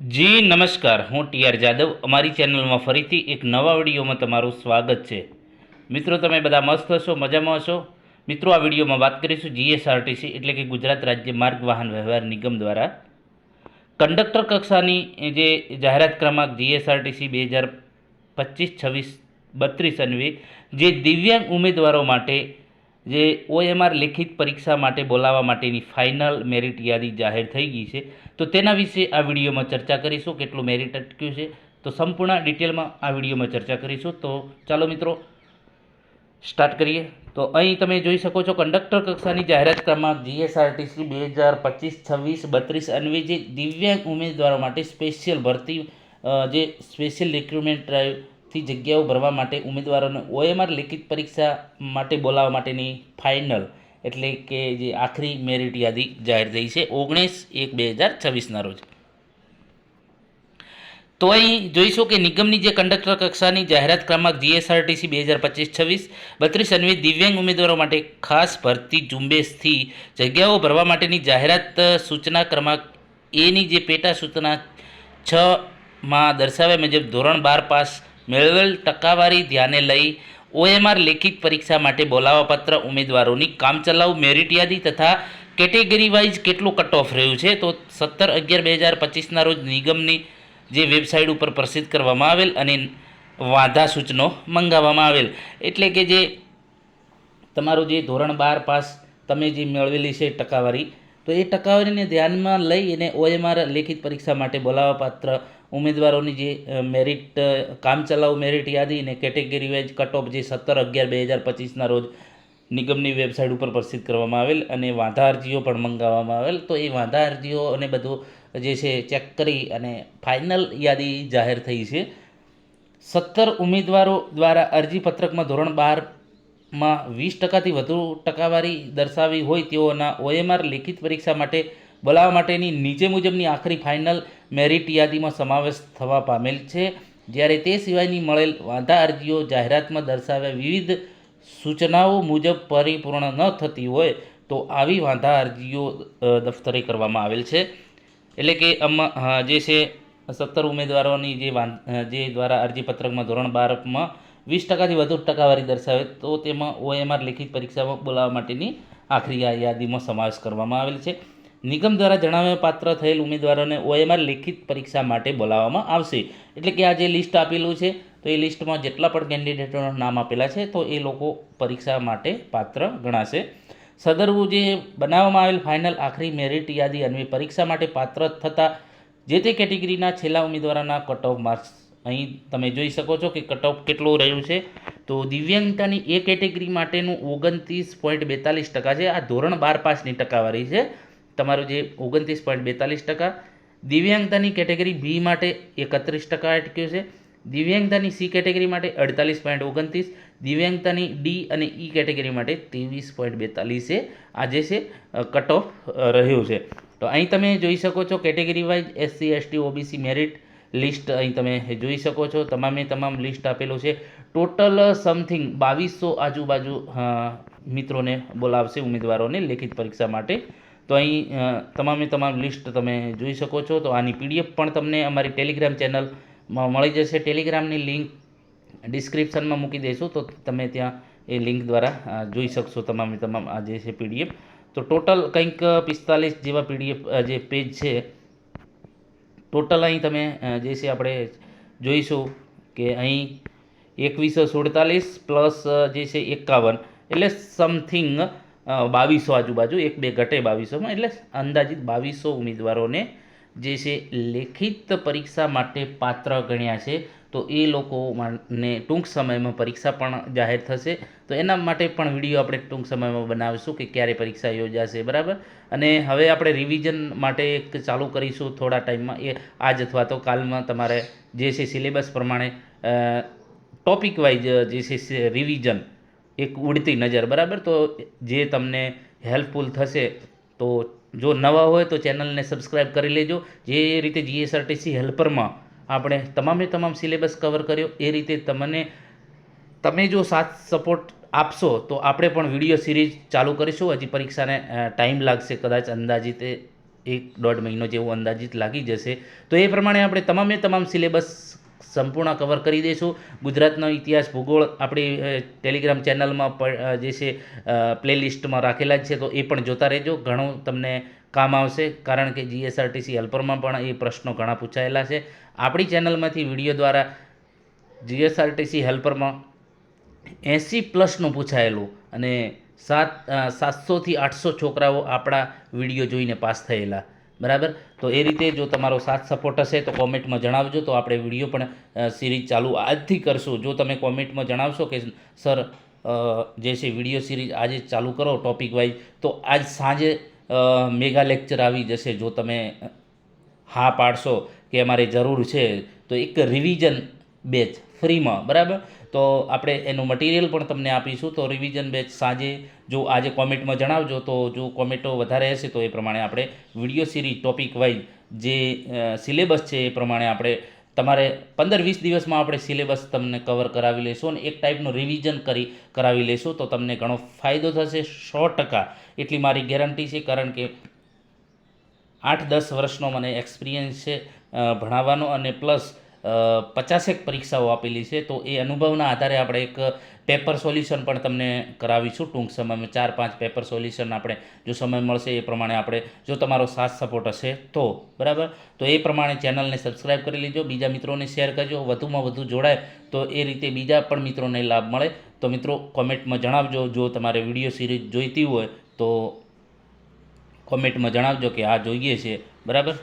જી, નમસ્કાર. હું T R Jadav. અમારી ચેનલમાં ફરીથી એક નવા વિડીયોમાં તમારું સ્વાગત છે. મિત્રો, તમે બધા મસ્ત હશો, મજામાં હશો? મિત્રો, આ વિડીયોમાં વાત કરીશું જીએસઆરટીસી, એટલે કે ગુજરાત રાજ્ય માર્ગ વાહન વ્યવહાર નિગમ દ્વારા. કંડક્ટર કક્ષાની જે જાહેરાત ક્રમાંક જીએસઆરટીસી બે હજાર પચીસ, છવ્વીસ, બત્રીસ અન્વે જે દિવ્યાંગ ઉમેદવારો માટે જે ઓએમઆર લેખિત પરીક્ષા માટે બોલાવવા માટેની ફાઇનલ મેરિટ યાદી જાહેર થઈ ગઈ છે. તો તેના વિશે આ વિડીયોમાં ચર્ચા કરીશું, કેટલું મેરિટ અટક્યું છે. તો સંપૂર્ણ ડિટેલમાં આ વિડીયોમાં ચર્ચા કરીશું. તો ચાલો મિત્રો સ્ટાર્ટ કરીએ. તો અહીં તમે જોઈ શકો છો કંડક્ટર કક્ષાની જાહેરાત ક્રમાંક જીએસઆરટીસી બે હજાર પચીસ, છવ્વીસ, બત્રીસ અન્વેજી દિવ્યાંગ ઉમેદવારો માટે સ્પેશિયલ ભરતી જે સ્પેશિયલ રિક્રુટમેન્ટ ડ્રાઈવથી જગ્યાઓ ભરવા માટે ઉમેદવારોને ઓએમઆર લેખિત પરીક્ષા માટે બોલાવવા માટેની ફાઇનલ એટલે કે જે આખરી મેરિટ યાદી જાહેર થઈ છે ઓગણીસ એક બે હજાર છવ્વીસના રોજ. તો અહીં જોઈશું કે નિગમની જે કંડક્ટર કક્ષાની જાહેરાત ક્રમાંક જીએસઆરટીસી બે હજાર પચીસ છવ્વીસ, બત્રીસ અન્વયે દિવ્યાંગ ઉમેદવારો માટે ખાસ ભરતી ઝુંબેશથી જગ્યાઓ ભરવા માટેની જાહેરાત સૂચના ક્રમાંક એની જે પેટા સૂચના છ માં દર્શાવ્યા મુજબ ધોરણ બાર પાસ મેળવેલ ટકાવારી ધ્યાને લઈ ઓએમઆર લેખિત પરીક્ષા માટે બોલાવાપત્ર ઉમેદવારોની કામચલાઉ મેરિટ યાદી તથા કેટેગરી વાઇઝ કેટલું કટ ઓફ રહ્યું છે, તો સત્તર અગિયાર બે હજાર પચીસના રોજ નિગમની જે વેબસાઇટ ઉપર પ્રસિદ્ધ કરવામાં આવેલ અને વાંધા સૂચનો મંગાવવામાં આવેલ. એટલે કે જે તમારું જે ધોરણ બાર પાસ તમે જે મેળવેલી છે ટકાવારી તો એ ટકાવારીને ધ્યાનમાં લઈ અને ઓએમઆર લેખિત પરીક્ષા માટે બોલાવા પાત્ર ઉમેદવારોની જે મેરિટ કામચલાઉ મેરિટ યાદી અને કેટેગરી વાઇઝ કટ ઓફ જે સત્તર અગિયાર બે હજાર પચીસના રોજ નિગમની વેબસાઇટ ઉપર પ્રસિદ્ધ કરવામાં આવેલ અને વાંધા અરજીઓ પણ મંગાવવામાં આવેલ. તો એ વાંધા અરજીઓ અને બધું જે છે ચેક કરી અને ફાઇનલ યાદી જાહેર થઈ છે. સત્તર ઉમેદવારો દ્વારા અરજીપત્રકમાં ધોરણ બારમાં વીસ ટકાથી વધુ ટકાવારી દર્શાવી હોય તેઓના ઓએમઆર લેખિત પરીક્ષા માટે બોલાવવા માટેની નીચે મુજબની આખરી ફાઇનલ મેરિટ યાદીમાં સમાવેશ થવા પામેલ છે. જ્યારે તે સિવાયની મળેલ વાંધા અરજીઓ જાહેરાતમાં દર્શાવ્યા વિવિધ સૂચનાઓ મુજબ પરિપૂર્ણ ન થતી હોય તો આવી વાંધા અરજીઓ દફતરે કરવામાં આવેલ છે. એટલે કે આમાં જે છે, સત્તર ઉમેદવારોની જે જે દ્વારા અરજીપત્રકમાં ધોરણ બારમાં વીસ ટકાથી વધુ ટકાવારી દર્શાવે તો તેમાં ઓએમઆર લેખિત પરીક્ષામાં બોલાવવા માટેની આખરી આ યાદીમાં સમાવેશ કરવામાં આવેલ છે. નિગમ દ્વારા જણાવ્યા પાત્ર થયેલ ઉમેદવારોને ઓએમઆર લેખિત પરીક્ષા માટે બોલાવવામાં આવશે. એટલે કે આ જે લિસ્ટ આપેલું છે, તો એ લિસ્ટમાં જેટલા પણ કેન્ડિડેટોના નામ આપેલા છે, તો એ લોકો પરીક્ષા માટે પાત્ર ગણાશે. સદરવું જે બનાવવામાં આવેલ ફાઇનલ આખરી મેરિટ યાદી અન્વયે પરીક્ષા માટે પાત્ર થતા જે તે કેટેગરીના છેલ્લા ઉમેદવારોના કટ ઓફ માર્ક્સ અહીં તમે જોઈ શકો છો કે કટ ઓફ કેટલું રહ્યું છે. તો દિવ્યાંગતાની એ કેટેગરી માટેનું ઓગણત્રીસ પોઈન્ટ બેતાલીસ ટકા છે. આ ધોરણ બાર પાસની ટકાવારી છે. તમારું જે ઓગણત્રીસ પોઈન્ટ બેતાલીસ ટકા. દિવ્યાંગતાની કેટેગરી બી માટે એકત્રીસ ટકા અટક્યું છે. દિવ્યાંગતાની સી કેટેગરી માટે અડતાલીસ પોઈન્ટ ઓગણત્રીસ. દિવ્યાંગતાની ડી અને ઈ કેટેગરી માટે ત્રેવીસ પોઈન્ટ બેતાલીસે આજે છે કટ ઓફ રહ્યું છે. તો અહીં તમે જોઈ શકો છો category wise SC ST OBC merit list અહીં તમે જોઈ શકો છો. તમામે તમામ લિસ્ટ આપેલું છે. ટોટલ સમથિંગ બાવીસો આજુબાજુ મિત્રોને બોલાવશે, ઉમેદવારોને લેખિત પરીક્ષા માટે. તો અહીં તમામે તમામ લિસ્ટ તમે જોઈ શકો છો. તો આની પીડીએફ પણ તમને અમારી ટેલિગ્રામ ચેનલમાં મળી જશે. ટેલિગ્રામની લિંક ડિસ્ક્રિપ્શનમાં મૂકી દઈશું. તો તમે ત્યાં એ લિંક દ્વારા જોઈ શકશો તમામે તમામ આ જે છે પીડીએફ. તો ટોટલ કંઈક પિસ્તાલીસ જેવા પીડીએફ જે પેજ છે ટોટલ અહીં તમે જે છે આપણે જોઈશું કે અહીં એકવીસો સુડતાલીસ પ્લસ જે છે એકાવન. એટલે સમથિંગ બાવીસો આજુબાજુ, એક બે ઘટે બાવીસોમાં. એટલે અંદાજિત બાવીસો ઉમેદવારોને જે છે લેખિત પરીક્ષા માટે પાત્ર ગણ્યા છે. તો એ લોકોને ટૂંક સમયમાં પરીક્ષા પણ જાહેર થશે. તો એના માટે પણ વીડિયો આપણે ટૂંક સમયમાં બનાવીશું કે ક્યારે પરીક્ષા યોજાશે, બરાબર? અને હવે આપણે રિવિઝન માટે એક ચાલુ કરીશું થોડા ટાઈમમાં. એ આજ અથવા તો કાલમાં તમારે જે છે સિલેબસ પ્રમાણે ટોપિક વાઇઝ જે છે રિવિઝન એક ઉડતી નજર, બરાબર? તો જે તમને હેલ્પફુલ થશે તો જો નવા હોય તો ચેનલને સબસ્ક્રાઈબ કરી લેજો. જે રીતે જીએસઆરટીસી હેલ્પરમાં આપણે તમામે તમામ સિલેબસ કવર કર્યો. એ રીતે તમને, તમે જો સાથ સપોર્ટ આપશો, તો આપણે પણ વીડિયો સિરીઝ ચાલુ કરીશું. હજી પરીક્ષાને ટાઈમ લાગશે કદાચ અંદાજિત એક દોઢ મહિનો જેવો અંદાજિત લાગી જશે. તો એ પ્રમાણે આપણે તમામે તમામ સિલેબસ સંપૂર્ણ કવર કરી દઈશું. ગુજરાતનો ઇતિહાસ, ભૂગોળ, આપણી ટેલિગ્રામ ચેનલમાં જે છે પ્લેલિસ્ટમાં રાખેલા જ છે, તો એ પણ જોતા રહેજો. ઘણું તમને કામ આવશે. કારણ કે જીએસઆરટીસી હેલ્પરમાં પણ એ પ્રશ્નો ઘણા પૂછાયેલા છે. આપણી ચેનલમાંથી વીડિયો દ્વારા જીએસઆરટીસી હેલ્પરમાં એંસી પ્લસનું પૂછાયેલું અને સાત સાતસોથી આઠસો છોકરાઓ આપણા વીડિયો જોઈને પાસ થયેલા. બરાબર? તો એ રીતે જો તમારો સાથ સપોર્ટ હશે તો કોમેન્ટમાં જણાવજો. તો આપણે વીડિયો પણ સિરીઝ ચાલુ આજથી કરશું. જો તમે કોમેન્ટમાં જણાવશો કે, સર જે છે વીડિયો સિરીઝ આજે ચાલુ કરો ટોપિક વાઇઝ, તો આજ સાંજે મેગા લેક્ચર આવી જશે જો તમે હા પાડશો કે અમારે જરૂર છે, તો એક રિવિઝન બેચ ફ્રીમાં, બરાબર? તો આપણે એનું મટીરિયલ પણ તમને આપીશું. તો રિવિઝન બેચ સાંજે જો આજે કોમેન્ટમાં જણાવજો, તો જો કોમેન્ટો વધારે હશે તો એ પ્રમાણે આપણે વીડિયો સિરીઝ ટોપિક વાઇઝ જે સિલેબસ છે એ પ્રમાણે આપણે તમારે પંદર વીસ દિવસમાં આપણે સિલેબસ તમને કવર કરાવી લઈશું અને એક ટાઈપનું રિવિઝન કરી કરાવી લઈશું તો તમને ઘણો ફાયદો થશે સો ટકા. એટલી મારી ગેરંટી છે, કારણ કે આઠ દસ વર્ષનો મને એક્સપિરિયન્સ છે ભણાવવાનો અને પ્લસ પચાસેક પરીક્ષાઓ આપેલી છે, તો એ અનુભવના આધારે આપણે એક પેપર સોલ્યુશન પણ તમને કરાવીશું ટૂંક સમયમાં, ચાર પાંચ પેપર સોલ્યુશન આપણે જો સમય મળશે એ પ્રમાણે આપણે, જો તમારો સાથ સપોર્ટ હશે તો, બરાબર? તો એ પ્રમાણે ચેનલને સબસ્ક્રાઈબ કરી લેજો, બીજા મિત્રોને શેર કરજો, વધુમાં વધુ જોડાય તો એ રીતે બીજા પણ મિત્રોને લાભ મળે. તો મિત્રો, કોમેન્ટમાં જણાવજો, જો તમારે વીડિયો સિરીઝ જોઈતી હોય તો કોમેન્ટમાં જણાવજો કે આ જોઈએ છે, બરાબર?